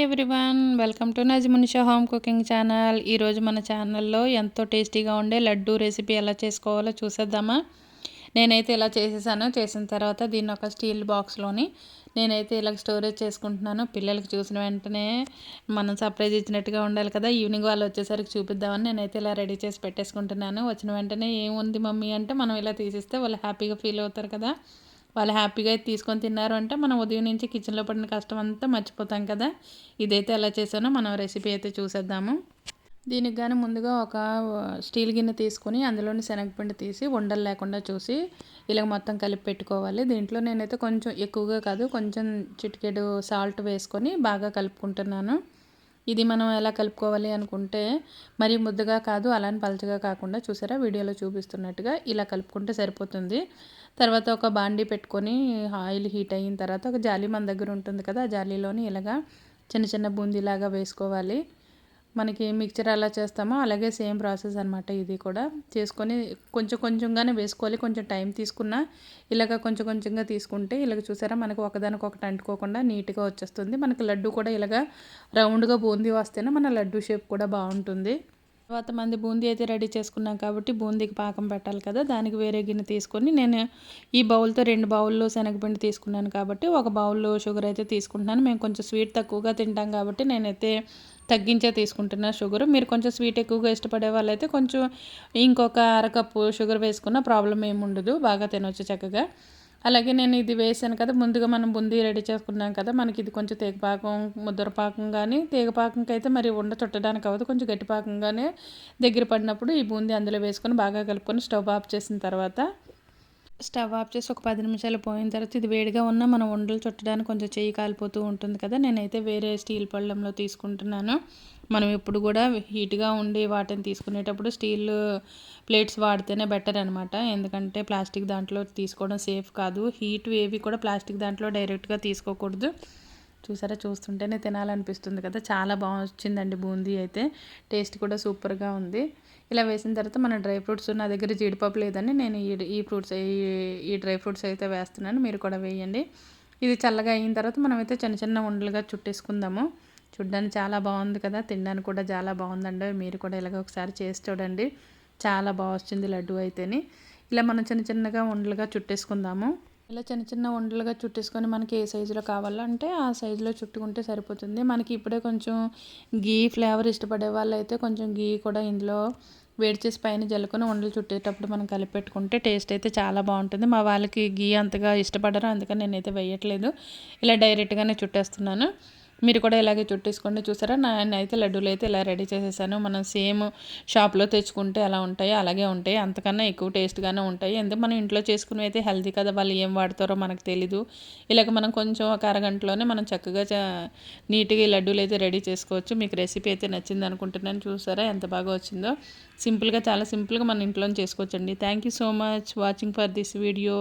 Hi everyone welcome to Najmunisha home cooking channel ఈరోజు మన ఛానల్లో ఎంతో టేస్టీగా ఉండే లడ్డు రెసిపీ ఎలా చేసుకోవాలో చూసేద్దామా? నేనైతే ఇలా చేసేసాను. చేసిన తర్వాత దీన్ని ఒక స్టీల్ బాక్స్లోని నేనైతే ఇలా స్టోరేజ్ చేసుకుంటున్నాను. పిల్లలకి చూసిన వెంటనే మనం సర్ప్రైజ్ ఇచ్చినట్టుగా ఉండాలి కదా. ఈవినింగ్ వాళ్ళు వచ్చేసరికి చూపిద్దామని నేనైతే ఇలా రెడీ చేసి పెట్టేసుకుంటున్నాను. వచ్చిన వెంటనే ఏముంది మమ్మీ అంటే మనం ఇలా తీసిస్తే వాళ్ళు హ్యాపీగా ఫీల్ అవుతారు కదా. వాళ్ళు హ్యాపీగా తీసుకొని తిన్నారు అంటే మనం ఉదయం నుంచి కిచెన్లో పడిన కష్టం అంతా మర్చిపోతాం కదా. ఇదైతే ఎలా చేసానో మనం రెసిపీ అయితే చూసేద్దాము. దీనికి కానీ ముందుగా ఒక స్టీల్ గిన్నె తీసుకొని అందులోని శనగపిండి తీసి ఉండలు లేకుండా చూసి ఇలా మొత్తం కలిపి పెట్టుకోవాలి. దీంట్లో నేనైతే కొంచెం ఎక్కువగా కాదు కొంచెం చిటికెడు సాల్ట్ వేసుకొని బాగా కలుపుకుంటున్నాను. ఇది మనం ఎలా కలుపుకోవాలి అనుకుంటే మరి ముద్దగా కాదు అలానే పలచగా కాకుండా చూసారా? వీడియోలో చూపిస్తున్నట్టుగా ఇలా కలుపుకుంటే సరిపోతుంది. తర్వాత ఒక బాండీ పెట్టుకొని ఆయిల్ హీట్ అయిన తర్వాత ఒక జాలి మన దగ్గర ఉంటుంది కదా ఆ జాలీలోని ఇలాగా చిన్న చిన్న బూందీలాగా వేసుకోవాలి. మనకి మిక్చర్ ఎలా చేస్తామో అలాగే సేమ్ ప్రాసెస్ అనమాట ఇది కూడా. చేసుకొని కొంచెం కొంచెంగానే వేసుకోవాలి. కొంచెం టైం తీసుకున్నా ఇలాగ కొంచెం కొంచెంగా తీసుకుంటే ఇలాగ చూసారా మనకు ఒకదానికి ఒకటి అంటుకోకుండా నీట్గా వచ్చేస్తుంది. మనకి లడ్డు కూడా ఇలాగ రౌండ్గా బూందీ వస్తేనే మన లడ్డు షేప్ కూడా బాగుంటుంది. తర్వాత మంది బూందీ అయితే రెడీ చేసుకున్నాం కాబట్టి బూందీకి పాకం పెట్టాలి కదా దానికి వేరే గిన్నె తీసుకొని నేను ఈ బౌల్తో రెండు బౌల్లో శనగపిండి తీసుకున్నాను కాబట్టి ఒక బౌల్లో షుగర్ అయితే తీసుకుంటున్నాను. మేము కొంచెం స్వీట్ తక్కువగా తింటాం కాబట్టి నేనైతే తగ్గించే తీసుకుంటున్నా షుగర్. మీరు కొంచెం స్వీట్ ఎక్కువగా ఇష్టపడే వాళ్ళైతే కొంచెం ఇంకొక అరకప్పు షుగర్ వేసుకున్న ప్రాబ్లం ఏమి ఉండదు బాగా తినవచ్చు చక్కగా. అలాగే నేను ఇది వేసాను కదా ముందుగా మనం బుందీ రెడీ చేసుకున్నాం కదా మనకి ఇది కొంచెం తీగపాకం ముద్దరపాకం కానీ తీగపాకంకి అయితే మరి ఉండ చుట్టడానికి అవ్వదు కొంచెం గట్టిపాకంగానే దగ్గర పడినప్పుడు ఈ బూందీ అందులో వేసుకొని బాగా కలుపుకొని స్టవ్ ఆఫ్ చేసిన తర్వాత స్టవ్ ఆఫ్ చేసి ఒక పది నిమిషాలు పోయిన తర్వాత ఇది వేడిగా ఉన్న మనం ఉండలు చుట్టడానికి కొంచెం చేయి కాలిపోతూ ఉంటుంది కదా నేనైతే వేరే స్టీల్ పళ్ళెంలో తీసుకుంటున్నాను. మనం ఎప్పుడు కూడా హీట్గా ఉండి వాటిని తీసుకునేటప్పుడు స్టీల్ ప్లేట్స్ వాడితేనే బెటర్ అనమాట ఎందుకంటే ప్లాస్టిక్ దాంట్లో తీసుకోవడం సేఫ్ కాదు. హీట్ ఏవి కూడా ప్లాస్టిక్ దాంట్లో డైరెక్ట్గా తీసుకోకూడదు. చూసారా? చూస్తుంటేనే తినాలనిపిస్తుంది కదా? చాలా బాగా వచ్చిందండి బూందీ అయితే. టేస్ట్ కూడా సూపర్గా ఉంది. ఇలా వేసిన తర్వాత మన డ్రై ఫ్రూట్స్ నా దగ్గర జీడిపప్పు లేదని నేను ఈ ఈ ఫ్రూట్స్ ఈ డ్రై ఫ్రూట్స్ అయితే వేస్తున్నాను. మీరు కూడా వేయండి. ఇది చల్లగా అయిన తర్వాత మనమైతే చిన్న చిన్న ఉండలుగా చుట్టేసుకుందాము. చూడ్డానికి చాలా బాగుంది కదా? తినడానికి కూడా చాలా బాగుందండి. మీరు కూడా ఇలాగ ఒకసారి చేసి చూడండి. చాలా బాగా వచ్చింది లడ్డు అయితేని. ఇలా మనం చిన్న చిన్నగా ఉండలుగా చుట్టేసుకుందాము. ఇలా చిన్న చిన్న ఉండలుగా చుట్టేసుకొని మనకి ఏ సైజులో కావాలంటే ఆ సైజులో చుట్టుకుంటే సరిపోతుంది. మనకి ఇప్పుడే కొంచెం గీ ఫ్లేవర్ ఇష్టపడే వాళ్ళు అయితే కొంచెం గీ కూడా ఇందులో వేడి చేసి పైన జల్లుకొని ఉండలు చుట్టేటప్పుడు మనం కలిపెట్టుకుంటే టేస్ట్ అయితే చాలా బాగుంటుంది. మా వాళ్ళకి గీ అంతగా ఇష్టపడరు అందుకని నేనైతే వేయట్లేదు. ఇలా డైరెక్ట్గానే చుట్టేస్తున్నాను. మీరు కూడా ఇలాగే చుట్టేసుకోండి. చూసారా? అయితే లడ్డూలు అయితే ఇలా రెడీ చేసేసాను. మనం సేమ్ షాప్లో తెచ్చుకుంటే ఎలా ఉంటాయో అలాగే ఉంటాయి. అంతకన్నా ఎక్కువ టేస్ట్గానే ఉంటాయి. ఎందుకు మనం ఇంట్లో చేసుకుని అయితే హెల్తీ కదా? వాళ్ళు ఏం వాడతారో మనకు తెలీదు. ఇలాగ మనం కొంచెం ఒక అరగంటలోనే మనం చక్కగా నీట్గా ఈ లడ్డూలు అయితే రెడీ చేసుకోవచ్చు. మీకు రెసిపీ అయితే నచ్చింది అనుకుంటున్నాను. చూసారా? ఎంత బాగా వచ్చిందో. సింపుల్గా చాలా సింపుల్గా మన ఇంట్లో చేసుకోవచ్చండి. Thank you so much watching for this video.